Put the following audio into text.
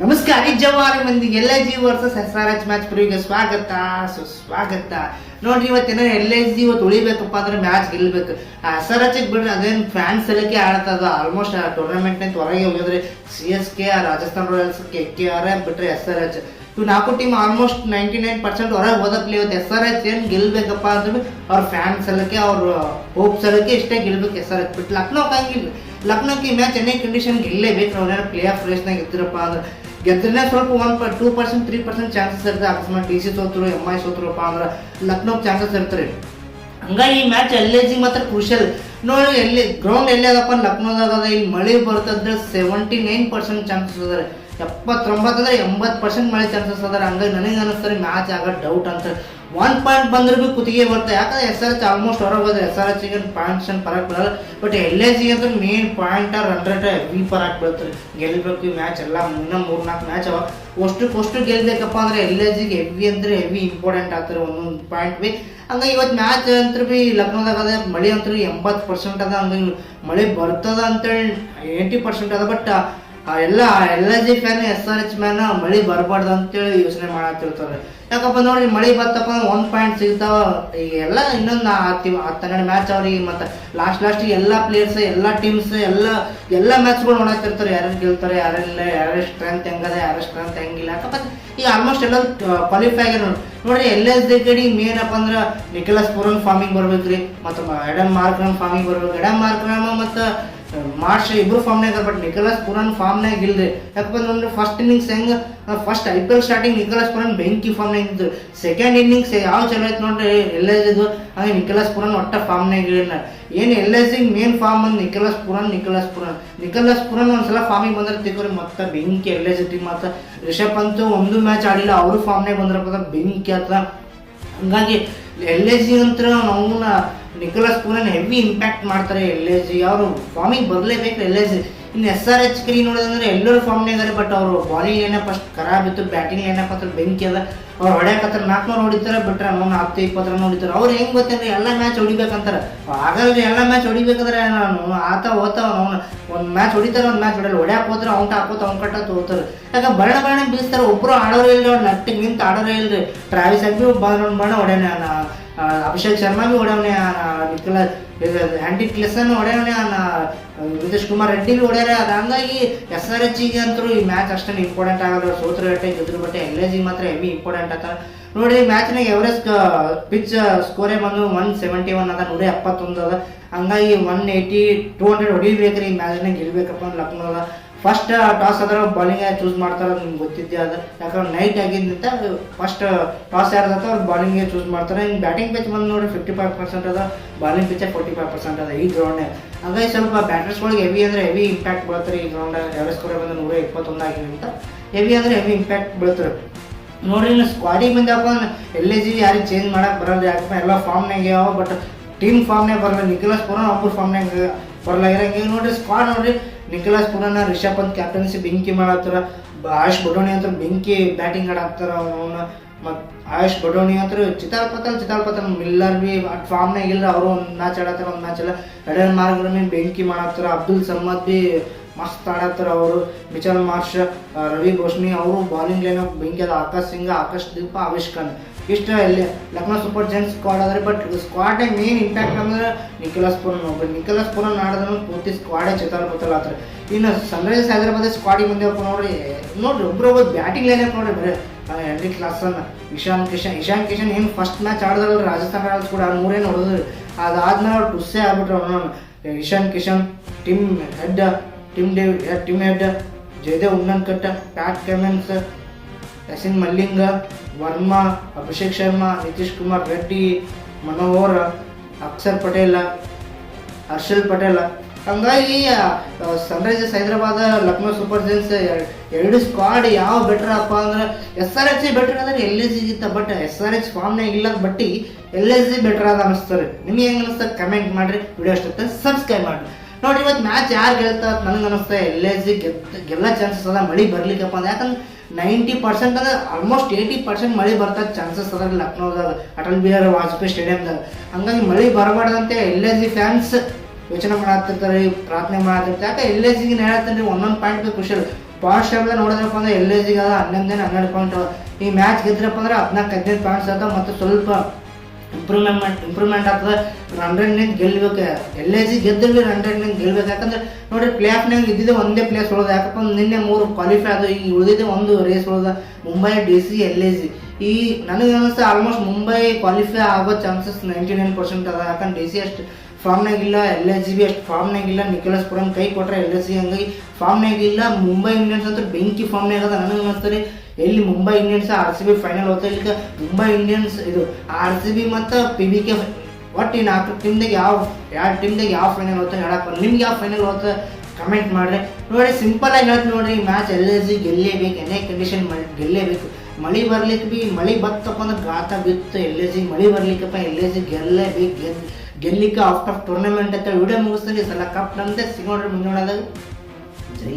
ನಮಸ್ಕಾರ ಜವಾರಿ ಮಂದಿ L I G versus S R H match ಪ್ರಿವಿಗೆ ಸ್ವಾಗತ, ಸುಸ್ವಾಗತ. ನೋಡ್ರಿ, ಇವತ್ತೇನ ಎಲ್ ಐ ಜಿ ಇವತ್ತು ಉಳಿಬೇಕಪ್ಪ ಅಂದ್ರೆ ಮ್ಯಾಚ್ ಗೆಲ್ಬೇಕು. ಎಸ್ ಆರ್ ಎಚ್ ಬಿಡ್ರಿ, ಅದೇನು ಫ್ಯಾನ್ಸ್ ಎಲ್ಲಕ್ಕೆ ಆಡ್ತದ ಆಲ್ಮೋಸ್ಟ್ ಆ ಟೂರ್ನಮೆಂಟ್ ನಿಂತ ಹೊರಗೆ ಹೋಗಿದ್ರೆ C S K Rajasthan royals K K R ಬಿಟ್ರೆ ಎಸ್ ಆರ್ ಎಚ್ ಇವು ನಾಲ್ಕು team almost ninety nine percent ಹೊರಗೆ ಹೋದಕ್ಲಿ ಇವತ್ತು ಎಸ್ ಆರ್ ಎಚ್ ಏನು ಗೆಲ್ಬೇಕಪ್ಪ ಅಂದ್ರೆ ಅವ್ರ ಫ್ಯಾನ್ಸ್ ಸಲಕ್ಕೆ ಅವ್ರ ಹೋಪ್ ಸಲಕ್ಕೆ ಇಷ್ಟೇ ಗೆಲ್ಬೇಕು ಎಸ್ ಆರ್ ಎಚ್ ಬಿಟ್ಟು. ಲಕ್ನೋಕ್ ಹಂಗಿಲ್ಲ. ಲಕ್ನೋಕ್ಕೆ ಈ ಮ್ಯಾಚ್ ಚೆನ್ನೈ ಕಂಡೀಷನ್ ಗೆಲ್ಲೇಬೇಕು ಅವ್ರ ಪ್ಲೇ ಆಫ್ ರೇಸ್ನಾಗ ಇದ್ದಿರಪ್ಪ ಅಂದ್ರೆ. ಗೆದ್ದರೆ ಸ್ವಲ್ಪ ಒನ್ ಪ two percent three percent chances ಇರ್ತದೆ ಅಕಸ್ಮಾತ್ ಡಿ ಸಿ ಸೋತರು ಎಂ ಐ ಸೋತ್ರಪ್ಪ ಅಂದ್ರೆ ಲಕ್ನೋಗೆ ಚಾನ್ಸಸ್ ಇರ್ತಾರೆ ಹಂಗಾಗಿ ಈ ಮ್ಯಾಚ್ ಎಲ್ಲೇಜಿಗೆ ಮಾತ್ರ ಕ್ರೂಷಲ್ ನೋಡಿ, ಎಲ್ಲಿ ಗ್ರೌಂಡ್ ಎಲ್ಲಿ ಅದಪ್ಪ? ಲಕ್ನೋದಾಗ ಅದ. ಇಲ್ಲಿ ಮಳೆ ಬರ್ತದ್ರೆ ಸೆವೆಂಟಿ ನೈನ್ ಪರ್ಸೆಂಟ್ ಚಾನ್ಸಸ್ ಅದಾರೆ ಎಪ್ಪತ್ತೊಂಬತ್ತು ಅಂದ್ರೆ ಎಂಬತ್ತು ಪರ್ಸೆಂಟ್ ಮಳೆ ಚಾನ್ಸಸ್ ಅದರ. ಹಂಗಾಗಿ ನನಗೆ ಅನಿಸ್ತಾರೆ ಮ್ಯಾಚ್ ಆಗ ಡೌಟ್ ಅಂತ. ಒನ್ ಪಾಯಿಂಟ್ ಬಂದ್ರೂ ಭೀ ಕುತ್ತಿಗೆ ಬರುತ್ತೆ. ಯಾಕಂದ್ರೆ ಎಸ್ ಆರ್ ಎಚ್ ಆಲ್ಮೋಸ್ಟ್ ಹೊರಗೆ ಎಸ್ ಆರ್ ಎಚ್ಗೆ ಪಾಯಿಂಟ್ಸ್ ಏನು ಪರಕ್ ಬೀಳಲ್ಲ ಬಟ್ ಎಲ್ ಎ ಸಿ ಅಂದ್ರೆ ಮೇನ್ ಪಾಯಿಂಟ್ ರನ್ ರೇಟ್ ವಿ ಪರಕ್ ಬೀಳ್ತಾರೆ. ಗೆಲ್ಬೇಕು ಈ ಮ್ಯಾಚ್ ಎಲ್ಲ ಇನ್ನೂ ಮೂರು ನಾಲ್ಕು ಮ್ಯಾಚ್ ಅವ. ಅಷ್ಟು ಗೆಲ್ಬೇಕಪ್ಪ ಅಂದ್ರೆ ಎಲ್ ಎ ಜಿಗೆ ಹೆವಿ ಅಂದ್ರೆ ಹೆವಿ ಇಂಪಾರ್ಟೆಂಟ್ ಆಗ್ತಾರೆ ಒಂದೊಂದು ಪಾಯಿಂಟ್ ಬಿ ಹಂಗಾಗಿ ಇವತ್ತು ಮ್ಯಾಚ್ ಅಂತೂ ಭೀ ಲಕ್ನೋದಾಗ ಅದ, ಮಳೆ ಅಂತೂ ಎಂಬತ್ತು ಪರ್ಸೆಂಟ್ ಅದ. ಹಂಗಾಗಿ ಮಳೆ ಬರ್ತದ ಅಂತೇಳಿ ಏಯ್ಟಿ ಪರ್ಸೆಂಟ್ ಅದ. ಬಟ್ ಎಲ್ಲ L G fan S R H man ಮಳೆ ಬರಬಾರ್ದು ಅಂತೇಳಿ ಯೋಚನೆ ಮಾಡತ್ತಿರ್ತಾರೆ ಯಾಕಪ್ಪ ನೋಡಿ ಮಳೆ ಬರ್ತಪ್ಪ ಒಂದ್ ಪಾಯಿಂಟ್ ಸಿಗ್ತಾವ. ಈಗ ಎಲ್ಲ ಇನ್ನೊಂದು ಹನ್ನೆರಡು ಮ್ಯಾಚ್ ಅವ್ರಿಗೆ ಮತ್ತೆ ಲಾಸ್ಟ್ ಲಾಸ್ಟ್ ಎಲ್ಲ ಪ್ಲೇಯರ್ಸ್ ಎಲ್ಲ ಟೀಮ್ಸ್ ಎಲ್ಲ ಎಲ್ಲ ಮ್ಯಾಚ್ಗಳು ನೋಡತ್ತಿರ್ತಾರೆ ಯಾರ್ಯಾರು ಗೆಲ್ತಾರೆ ಯಾರೆಲ್ಲ ಯಾರ ಸ್ಟ್ರೆಂತ್ ಹೆಂಗದ ಯಾರ ಸ್ಟ್ರೆಂತ್ ಹೆಂಗಿಲ್ಲ. ಯಾಕಪ್ಪ ಈಗ ಆಲ್ಮೋಸ್ಟ್ ಎಲ್ಲ ಕ್ವಾಲಿಫೈ ಆಗಿ ನೋಡಿ ನೋಡ್ರಿ ಎಲ್ ಎಸ್ ಡಿ ಕಡೆ ಮೇನ್ ಅಪ್ಪ ಅಂದ್ರೆ ನಿಖಿಲಸ್ ಪೂರನ್ ಫಾರ್ಮಿಂಗ್ ಬರ್ಬೇಕ್ರಿ. ಮತ್ತು ಎಡಮ್ ಮಾರ್ಕ್ರಮ್ ಫಾರ್ಮಿಂಗ್ ಬರ್ಬೇಕು. ಎಡಮ್ ಮಾರ್ಕ್ರಾಮ ಮತ್ತು ಮಾರ್ಚ್ ಇಬ್ರು ಫಾರ್ಮ್ನಾಗ ಬಟ್ ನಿಖಲಸ್ ಪುರನ್ ಫಾರ್ಮ್ನಾಗ ಇಲ್ರಿ. ಯಾಕಪ್ಪ ಅಂದ್ರೆ ಫಸ್ಟ್ ಇನ್ನಿಂಗ್ಸ್ ಹೆಂಗ first I P L starting Nicholas Pooran ಬೆಂಕಿ ಫಾರ್ಮ್ನಾಗ ಇದ್ದು ಸೆಕೆಂಡ್ ಇನ್ನಿಂಗ್ಸ್ ಯಾವ ಚಲೋ ಐತೆ ನೋಡ್ರಿ ಎಲ್ ಎಸ್ ಇದು ಹಾಗೆ ನಿಖಲಸ್ ಪುರನ್ ಒಟ್ಟ ಫಾರ್ಮ್ನಾಗ ಇಲ್ಲ ಏನು ಎಲ್ ಎಸ್ ಮೇನ್ ಫಾರ್ಮ್ ಅಂದ್ರೆ ನಿಖಲಸ್ ಪುರನ್ ನಿಖಲಸ್ ಪುರನ್. ನಿಖಲಸ್ ಪುರನ್ ಒಂದ್ಸಲ ಫಾರ್ಮಿಗೆ ಬಂದ್ರೆ ತಿಕ್ಕೋರಿ, ಮತ್ತೆ ಬೆಂಕಿ ಎಲ್ ಎಸ್ ಟೀಮ್ ಮತ್ತೆ ರಿಷಬ್ ಪಂತ್ ಒಂದು ಮ್ಯಾಚ್ ಆಡಿಲ್ಲ, ಅವರು ಫಾರ್ಮ್ನಾಗ ಬಂದ್ರಪ್ಪ ಬೆಂಕಿ ಆತ ಹಂಗಾಗಿ ಎಲ್ ಎ ಜಿ ಅಂತರ ನಮ್ಮನ್ನ ನಿಕೋಲಸ್ ಪೂರನ್ ಹೆವಿ ಇಂಪ್ಯಾಕ್ಟ್ ಮಾಡ್ತಾರೆ. ಎಲ್ ಎ ಜಿ ಅವರು ಫಾರ್ಮಿಗೆ ಬರಲೇಬೇಕು ಎಲ್ ಎ ಜಿ ಇನ್ನು ಎಸ್ ಆರ್ ಎಚ್ ಕ್ರೀ ನೋಡೋದಂದ್ರೆ ಎಲ್ಲರೂ ಫಾರ್ಮ್ನಾಗ ಇದಾರೆ ಬಟ್ ಅವರು ಬಾಲಿಂಗ್ ಏನಪ್ಪ ಫಸ್ಟ್ ಖರಾಬ್ ಇತ್ತು ಬ್ಯಾಟಿಂಗ್ ಏನಪ್ಪ ಅಂದ್ರೆ ಬೆಂಕಿ ಅದ. ಅವ್ರು ಹೊಡ್ಯಾಕತ್ತಾರ ನಾಲ್ಕುನೂರು ಹೊಡಿತಾರೆ ಬಿಟ್ರೆ ಅವ್ನು ಹತ್ತು ಇಪ್ಪತ್ತರ ರನ್ ಹೊಡಿತಾರೆ. ಅವ್ರು ಹೆಂಗೆ ಗೊತ್ತೇನ್ರಿ ಎಲ್ಲ ಮ್ಯಾಚ್ ಹೊಡಿಬೇಕಂತಾರೆ. ಆಗಲ್ಲ ಎಲ್ಲ ಮ್ಯಾಚ್ ಹೊಡಿಬೇಕಂದ್ರೆ ನಾನು ಆತ ಓದ್ತಾವ ಅವ್ನು ಒಂದು ಮ್ಯಾಚ್ ಹೊಡಿತಾರೆ, ಒಂದು ಮ್ಯಾಚ್ ಹೊಡೆಯಲ್ಲ. ಹೊಡ್ಯಾಕ ಹೋದ್ರೆ ಅವ್ನ ಹಾಕೋತ ಅವ್ನ ಕಟ್ಟ ತೋತಾರೆ ಯಾಕೆ ಬರಣ ಬರಣ ಬೀಸ್ತಾರೆ. ಒಬ್ಬರು ಆಡೋರೇ ಇಲ್ಲ ಅವ್ರು ನಟ್ಟಿಗೆ ನಿಂತು ಆಡೋರೇ ಇಲ್ರಿ. ಟ್ರಾವಿಸ್ ಆಗಿ ಬಣ್ಣ ಹೊಡ್ಯಾನೆ ಅಭಿಷೇಕ್ ಶರ್ಮಾ ಬಿ ಹೊಡ್ಯಾವನೆ ನಿಖಲ. ಹ್ಯಾಂಡಿ ಕ್ಲಿಸನ್ ಹೊಡೆಯೋಣ ನಿತೀಶ್ ಕುಮಾರ್ ರೆಡ್ಡಿ ಹೊಡೆಯಾರೆ ಅದು ಹಂಗಾಗಿ ಎಸ್ ಆರ್ ಎಚ್ಗೆ ಅಂತೂ ಈ ಮ್ಯಾಚ್ ಅಷ್ಟೇನು ಇಂಪಾರ್ಟೆಂಟ್ ಆಗಲ್ಲ. ಸೋತ್ರ ಬಟ್ಟೆ ಗೆದ್ರು ಬಟ್ಟೆ ಎಲ್ ಎ ಜಿ ಮಾತ್ರ ಹೆವಿ ಇಂಪಾರ್ಟೆಂಟ್ ಆತ ನೋಡಿ ಮ್ಯಾಚ್ನಾಗ ಎವರೆಸ್ಟ್ ಪಿಚ್ ಸ್ಕೋರೇ ಬಂದು ಒನ್ ಸೆವೆಂಟಿ ಒನ್ ಅದ, ನೂರ ಎಪ್ಪತ್ತೊಂದು ಅದ. ಹಂಗಾಗಿ ಒನ್ ಏಯ್ಟಿ ಟೂ ಹಂಡ್ರೆಡ್ ಹೊಡಿಬೇಕ್ರಿ ಈ ಮ್ಯಾಚ್ನಾಗ ಗೆಲ್ಬೇಕಪ್ಪ ಲಕ್ನೋದ. ಫಸ್ಟ್ ಟಾಸ್ ಆದ್ರೆ ಬಾಲಿಂಗ್ ಚೂಸ್ ಮಾಡ್ತಾರೆ ನಿಮ್ಗೆ ಗೊತ್ತಿದ್ದೆ ಅದು? ಯಾಕಂದ್ರೆ ನೈಟ್ ಆಗಿದ್ದಂತ ಫಸ್ಟ್ ಟಾಸ್ ಯಾರ್ದತ್ತ ಅವ್ರು ಬಾಲಿಂಗ್ ಚೂಸ್ ಮಾಡ್ತಾರೆ. ಹಿಂಗೆ ಬ್ಯಾಟಿಂಗ್ ಪಿಚ್ ಬಂದು ನೋಡಿ ಫಿಫ್ಟಿ ಫೈವ್ ಪರ್ಸೆಂಟ್ ಅದ bowling pitch forty five percent ಅದ ಈ ಗ್ರೌಂಡ್ ಹಂಗಾಗಿ ಸ್ವಲ್ಪ ಬ್ಯಾಟರ್ಸ್ಗಳಿಗೆ ಹೆವಿ ಅಂದ್ರೆ ಹೆವಿ ಇಂಪ್ಯಾಕ್ಟ್ ಬೀಳ್ತಾರೆ ಈ ಗ್ರೌಂಡ್ ಎರಡು ಸ್ಕೋರ್ ಬಂದು ನೂರ ಇಪ್ಪತ್ತೊಂದು ಅಂತ ಹೆವಿ ಅಂದರೆ ಹೆವಿ ಇಂಪ್ಯಾಕ್ಟ್ ಬೀಳ್ತಾರೆ ನೋಡ್ರಿ ಇನ್ನು ಸ್ಕ್ವಾಡಿಗೆ ಬಂದಪ್ಪ ಎಲ್ ಜಿ ಯಾರಿಗೆ ಚೇಂಜ್ ಮಾಡಕ್ಕೆ ಬರಲ್ಲ ಯಾಕಪ್ಪ, ಎಲ್ಲ ಫಾರ್ಮ್ನಾಗ ಯಾವ ಬಟ್ ಟೀಮ್ ಫಾರ್ಮ್ನೇ ಬರಲ್ಲ, ನಿಖಿಲಾಸ್ ಪುರನ್ ಅವ್ರ ಫಾರ್ಮ್ನಾಗ ಬರಲ್ಲ. ಇರಂಗೆ ಈಗ ನೋಡ್ರಿ ಸ್ಕ್ವಾಡ್ ನೋಡ್ರಿ, Nicholas Pooran Rishabh Pant captaincy ಬೆಂಕಿ ಮಾಡತ್ತಾರ ಆಯುಷ್ ಬಡೋಣಿ ಅಂತ ಬೆಂಕಿ ಬ್ಯಾಟಿಂಗ್ ಆಡಾಕ್ತಾರ ಅವನ. ಮತ್ತು ಆಯುಷ್ ಬಡೋಣಿ ಅಂತ ಚಿತಾಲ್ ಪತಲ್ ಚಿತಾಲ್ ಪತಲ್. ಮಿಲ್ಲರ್ ಬಿ ಫಾರ್ಮ್ನಾಗ ಇಲ್ಲ ಅವರು ಒಂದು ಮ್ಯಾಚ್ ಆಡತ್ತಾರ, ಒಂದು ಮ್ಯಾಚ್ ಎಲ್ಲ ಎಡನ್ ಮಾರ್ಗ್ರಮಿ ಬೆಂಕಿ ಮಾಡತ್ತಾರ ಅಬ್ದುಲ್ ಸಮ್ಮದ್ ಬಿ ಮಸ್ತ್ ಆಡತ್ತಾರ ಅವರು. ಮಿಚಲ್ ಮಾರ್ಷ್, ರವಿ ಘೋಷ್ನಿ ಅವರು ಬಾಲಿಂಗ್ ಲೈನ್ ಬೆಂಕಿ ಅದ. ಆಕಾಶ್ ಸಿಂಗ್, ಆಕಾಶ್ ದೀಪ ಆವಿಷ್ ಖಾನ್ ಇಷ್ಟ ಇಲ್ಲಿ ಲಕ್ನೋ ಸೂಪರ್ ಜೈಂಟ್ಸ್ ಸ್ಕ್ವಾಡ್ ಆದರೆ ಬಟ್ ಸ್ಕ್ವಾಡ್ ಮೇನ್ ಇಂಪ್ಯಾಕ್ಟ್ ಅಂದ್ರೆ ನಿಖಲಸ್ ಪುರನ್ ಒಬ್ಬ ನಿಖಲಸ್ ಪುರನ್ ಆಡಿದ್ರೆ ಪೂರ್ತಿ ಸ್ಕ್ವಾಡೇ ಚಿತಾಲ್ ಗೊತ್ತಲ್ಲ ಆತರ ಇನ್ನು ಸನ್ರೈಸ್ ಹೈದರಾಬಾದ್ ಸ್ಕ್ವಾಡಿಗೆ ಬಂದೇವಪ್ಪ ನೋಡ್ರಿ ನೋಡ್ರಿ ಒಬ್ರು ಒಬ್ಬರು ಬ್ಯಾಟಿಂಗ್ ಲೈನ್ ನೋಡ್ರಿ, ಬರೀ ಕ್ಲಾಸ್ ಕ್ಲಾಸನ್ ಇಶಾನ್ ಕಿಶನ್ ಇಶಾನ್ ಕಿಶನ್ ಏನು ಫಸ್ಟ್ ಮ್ಯಾಚ್ ಆಡಿದ್ರಲ್ಲ ರಾಜಸ್ಥಾನ್ ರಾಯಲ್ಸ್ ಕೂಡ ಮೂರೇ ನೋಡಿದ್ರು. ಅದಾದ್ಮೇಲೆ ಅವ್ರು ಟುಸ್ಸೇ ಆಗ್ಬಿಟ್ರು ಅವನು Ishan Kishan Tim Head Tim David Tim Head Jayadev Unadkat Pat Cummins Eshan Malinga, Varma, Abhishek Sharma, Nitish Kumar Reddy, Manohar, Akshar Patel, Harshal Patel. ಹಂಗಾಗಿ Sunrisers Hyderabad, Lucknow Super Giants ಎರಡು ಸ್ಕ್ವಾಡ್ ಯಾವ better ಅಪ್ಪ ಅಂದ್ರೆ S R H better ಅಂದ್ರೆ L S ಇತ್ತ but S R H ಫಾರ್ಮ್ನಾಗ ಇಲ್ಲ ಬಟ್ಟಿ ಎಲ್ ಎಸ್ ಸಿ ಬೆಟರ್ ಅದ ಅನಿಸ್ತಾರೆ ನಿಮ್ಗೆ ಹೆಂಗೆ ಅನಿಸ್ತಾರೆ ಕಮೆಂಟ್ ಮಾಡಿರಿ. ವಿಡಿಯೋ ಅಷ್ಟೊತ್ತೆ ಸಬ್ಸ್ಕ್ರೈಬ್ ಮಾಡಿ ನೋಡಿ ಇವತ್ತು ಮ್ಯಾಚ್ ಯಾರು ಗೆಲ್ತಾ ನನಗೆ ಅನಿಸ್ತಾ ಎಲ್ ಎಸ್ ಜಿ ಗೆಲ್ಲ ಚಾನ್ಸಸ್ ಅದ, ಮಳೆ ಬರ್ಲಿಕ್ಕಪ್ಪ ಅಂದ್ರೆ. ಯಾಕಂದ್ರೆ ನೈಂಟಿ ಪರ್ಸೆಂಟ್ ಅಂದ್ರೆ ಆಲ್ಮೋಸ್ಟ್ ಏಯ್ಟಿ ಪರ್ಸೆಂಟ್ ಮಳೆ ಬರ್ತಾ ಚಾನ್ಸಸ್ ಅದ ಲಕ್ನೋದಾಗ, ಅಟಲ್ ಬಿಹಾರಿ ವಾಜಪೇಯಿ ಸ್ಟೇಡಿಯಮ್ದಾಗ ಹಂಗಾಗಿ ಮಳೆ ಬರಬಾರ್ದಂತೆ ಎಲ್ ಎಸ್ ಜಿ ಫ್ಯಾನ್ಸ್ ಯೋಚನೆ ಮಾಡ್ತಿರ್ತಾರೆ ಪ್ರಾರ್ಥನೆ ಮಾಡತ್ತಿರ್ತಾರೆ ಯಾಕೆ ಎಲ್ ಎಸ್ ಜಿಗೆ ಹೇಳ್ತಾನೆ, ಒಂದೊಂದು ಪಾಯಿಂಟ್ ಖುಷಿಯಲ್ಲಿ ಪಾಸ್ಟ್ ಟೇಬಲ್ ನೋಡಿದ್ರಪ್ಪ ಅಂದ್ರೆ ಎಲ್ ಎಸ್ ಜಿಗೆ ಅದ ಹನ್ನೊಂದೇನು ಹನ್ನೆರಡು ಪಾಯಿಂಟ್ ಈ ಮ್ಯಾಚ್ ಗೆದ್ರಪ್ಪ ಅಂದ್ರೆ ಹದಿನಾಲ್ಕು, ಹದಿನೈದು ಪಾಯಿಂಟ್ಸ್ ಅದ, ಮತ್ತು ಸ್ವಲ್ಪ ಇಂಪ್ರೂವ್ಮೆಂಟ್ ಇಂಪ್ರೂವ್ಮೆಂಟ್ ಆಗ್ತದೆ. ರನ್ ಗೆಲ್ಲಬೇಕು ಎ ಜಿ ಗೆದ್ದಲ್ಲಿ ರನ್ ರೇಟ್ನಾಗ ಗೆಲ್ಬೇಕು. ಯಾಕಂದ್ರೆ ನೋಡಿ ಪ್ಲೇ ಆಫ್ನಾಗ ಇದ್ದಿದ್ದೆ ಒಂದೇ ಪ್ಲೇಸ್ ಉಳಿದ ಯಾಕಪ್ಪ ನಿನ್ನೆ ಮೂರು ಕ್ವಾಲಿಫೈ ಆದ ಈಗ ಉಳಿದಿದ್ದೆ ಒಂದು ರೇಸ್ ಉಳಿದ Mumbai D C L A G ಈ ನನಗೆ ಅನಿಸ್ತಾ ಆಲ್ಮೋಸ್ಟ್ ಮುಂಬೈ ಕ್ವಾಲಿಫೈ ಆಗೋ ಚಾನ್ಸಸ್ ನೈಂಟಿ ನೈನ್ ಪರ್ಸೆಂಟ್ ಅದ. ಯಾಕಂದ್ರೆ ಡಿ ಸಿ ಅಷ್ಟು. ಫಾರ್ಮ್ನಾಗ ಇಲ್ಲ, ಎಲ್ ಎಸ್ ಬಿ ಅಷ್ಟು ಫಾರ್ಮ್ನಾಗ ಇಲ್ಲ ನಿಖಿಲಸ್ ಪುರನ್ ಕೈ ಕೊಟ್ಟರೆ ಎಲ್ ಎಸ್ ಸಿ ಹಂಗಾಗಿ ಫಾರ್ಮ್ನಾಗ ಇಲ್ಲ, ಮುಂಬೈ ಇಂಡಿಯನ್ಸ್ ಅಂತೂ ಬೆಂಕಿ ಫಾರ್ಮ್ನಾಗ ಅದ ನನಗೆ ಅನ್ನಿಸ್ತಾರೆ ಎಲ್ಲಿ Mumbai Indians R C B final ಹೋಗ್ತಾ ಮುಂಬೈ ಇಂಡಿಯನ್ಸ್ ಇದು ಆರ್ ಸಿ ಬಿ ಮತ್ತು ಪಿ ಬಿ ಕೆ ಒಟ್ಟು ಈ ನಾಲ್ಕು ಟೀಮ್ದಾಗ ಯಾವ ಯಾವ ಟೀಮ್ದಾಗ ಯಾವ ಫೈನಲ್ ಹೋಗ್ತಾ ಹೇಳಕ್ಕೆ ನಿಮ್ಗೆ ಯಾವ ಫೈನಲ್ ಹೋಗ್ತಾ ಕಮೆಂಟ್ ಮಾಡ್ರಿ. ನೋಡಿ ಸಿಂಪಲ್ ಆಗಿ ಹೇಳ್ತೀನಿ ನೋಡಿರಿ, ಈ ಮ್ಯಾಚ್ ಎಲ್ ಎಸ್ ಜಿ ಗೆಲ್ಲೇಬೇಕು ಎನ್ನೇ ಕಂಡೀಷನ್ ಗೆಲ್ಲೇಬೇಕು. ಮಳೆ ಬರ್ಲಿಕ್ಕೆ ಭೀ ಮಳೆ ಬತ್ತಪ್ಪ ಅಂದ್ರೆ ಗಾತ ಬಿತ್ತು ಎಲ್ಲೇ ಮಳಿ ಮಳೆ ಬರ್ಲಿಕ್ಕಪ್ಪ ಎಲ್ಲೇ ಗೆಲ್ಲ ಬಿ ಭೀ ಗೆಲ್ ಗೆಲ್ಲಿಕ್ಕೆ ಆಫ್ಟರ್ ಟೂರ್ನಮೆಂಟ್ ಅಂತ ವಿಡಿಯೋ ಮುಗಿಸ್ತೀನಿ. ಸಲ ಕಪ್ ನಂದೆ ಸಿಗೋಣ್ರಿ ಮುಂದೋಣದಾಗ ಜೈ